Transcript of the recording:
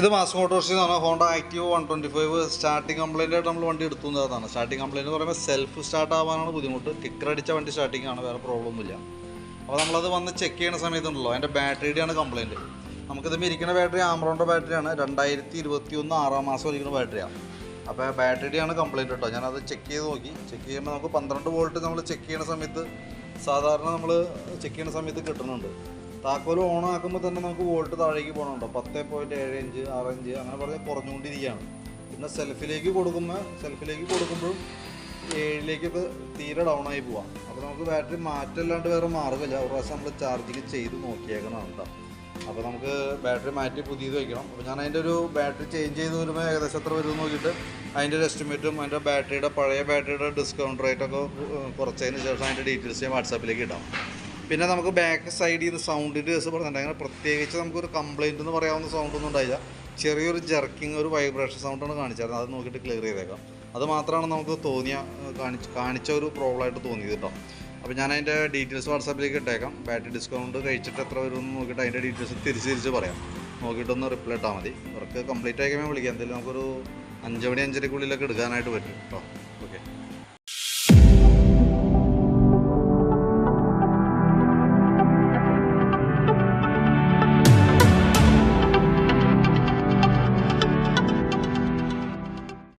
ഇത് mass motors എന്ന് പറഞ്ഞാൽ Honda active one twenty five starting complaint ആയിട്ട് നമ്മൾ വണ്ടി എടുത്തു എന്നതാണ്. സ്റ്റാർട്ടിങ് കംപ്ലൈന്റ് എന്ന് പറയുമ്പോൾ സെൽഫ് സ്റ്റാർട്ട് ആവാനാണ് ബുദ്ധിമുട്ട്. കിക്കർ അടിച്ച വണ്ടി സ്റ്റാർട്ടിംഗ് ആണ് വേറെ പ്രോബ്ലം ഒന്നുമില്ല. അപ്പോൾ നമ്മളത് വന്ന് ചെക്ക് ചെയ്യുന്ന സമയത്തുണ്ടല്ലോ അതിന്റെ ബാറ്ററിയുടെയാണ് കംപ്ലൈന്റ് നമുക്കിത് ഇരിക്കുന്ന ബാറ്ററി ആമറോണിന്റെ ബാറ്ററിയാണ് രണ്ടായിരത്തി ഇരുപത്തി ഒന്ന് ആറാം മാസം ഇരിക്കുന്ന ബാറ്ററിയാണ് അപ്പോൾ ബാറ്ററിയുടെയാണ് കംപ്ലൈന്റ് കേട്ടോ. ഞാനത് ചെക്ക് ചെയ്ത് നോക്കി. ചെക്ക് ചെയ്യുമ്പോൾ നമുക്ക് പന്ത്രണ്ട് വോൾട്ട് നമ്മൾ ചെക്ക് ചെയ്യുന്ന സമയത്ത് സാധാരണ നമ്മൾ ചെക്ക് ചെയ്യുന്ന സമയത്ത് കിട്ടുന്നുണ്ട്. താക്കോൽ ഓൺ ആക്കുമ്പോൾ തന്നെ നമുക്ക് വോൾട്ട് താഴേക്ക് പോകണുണ്ടോ പത്ത് പോയിന്റ് ഏഴ് ഇഞ്ച് ആറ് ഇഞ്ച് അങ്ങനെ പറഞ്ഞാൽ കുറഞ്ഞുകൊണ്ടിരിക്കുകയാണ്. പിന്നെ സെൽഫിലേക്ക് കൊടുക്കുമ്പോൾ സെൽഫിലേക്ക് കൊടുക്കുമ്പോഴും ഏഴിലേക്കൊക്കെ തീരെ ഡൗൺ ആയി പോവാം. അപ്പോൾ നമുക്ക് ബാറ്ററി മാറ്റല്ലാണ്ട് വേറെ മാർഗമില്ല. ഒരു പ്രാവശ്യം നമ്മൾ ചാർജിങ് ചെയ്ത് നോക്കിയേക്കണം കേട്ടോ. അപ്പോൾ നമുക്ക് ബാറ്ററി മാറ്റി പുതിയത് വയ്ക്കണം അപ്പോൾ ഞാൻ അതിന്റെ ഒരു ബാറ്ററി ചേഞ്ച് ചെയ്ത് വരുമ്പോൾ ഏകദേശം എത്ര വരും നോക്കിയിട്ട് അതിന്റെ ഒരു എസ്റ്റിമേറ്റും അതിന്റെ ബാറ്ററിയുടെ പഴയ ബാറ്ററിയുടെ ഡിസ്കൗണ്ട് റേറ്റൊക്കെ കുറച്ചതിന് ശേഷം അതിന്റെ ഡീറ്റെയിൽസ് ഞാൻ വാട്സാപ്പിലേക്ക് ഇടാം. പിന്നെ നമുക്ക് ബാക്ക് സൈഡിൽ നിന്ന് സൗണ്ടിന്റെ പറഞ്ഞിട്ടുണ്ട്. അങ്ങനെ പ്രത്യേകിച്ച് നമുക്കൊരു കംപ്ലൈന്റ് എന്ന് പറയാവുന്ന സൗണ്ടൊന്നും ഉണ്ടായില്ല. ചെറിയൊരു ജർക്കിങ് ഒരു വൈബ്രേഷൻ സൗണ്ടാണ് കാണിച്ചായിരുന്നു അത് നോക്കിയിട്ട് ക്ലിയർ ചെയ്തേക്കാം. അത് മാത്രമാണ് നമുക്ക് തോന്നിയ കാണിച്ച് കാണിച്ച ഒരു പ്രോബ്ലം ആയിട്ട് തോന്നിയത് കേട്ടോ അപ്പോൾ ഞാൻ അതിന്റെ ഡീറ്റെയിൽസ് വാട്സാപ്പിലേക്ക് ഇട്ടേക്കാം. ബാറ്ററി ഡിസ്കൗണ്ട് കഴിച്ചിട്ട് എത്ര വരും എന്ന് നോക്കിയിട്ട് അതിന്റെ ഡീറ്റെയിൽസ് തിരിച്ച് തിരിച്ച് പറയാം. നോക്കിയിട്ടൊന്ന് റിപ്ലൈ ഇട്ടാൽ മതി. വർക്ക് കംപ്ലീറ്റ് ആയി കഴിയുമ്പോൾ വിളിക്കാം. എന്തായാലും നമുക്കൊരു അഞ്ച് മണി അഞ്ചരക്കുള്ളിലൊക്കെ എടുക്കാനായിട്ട് പറ്റും കേട്ടോ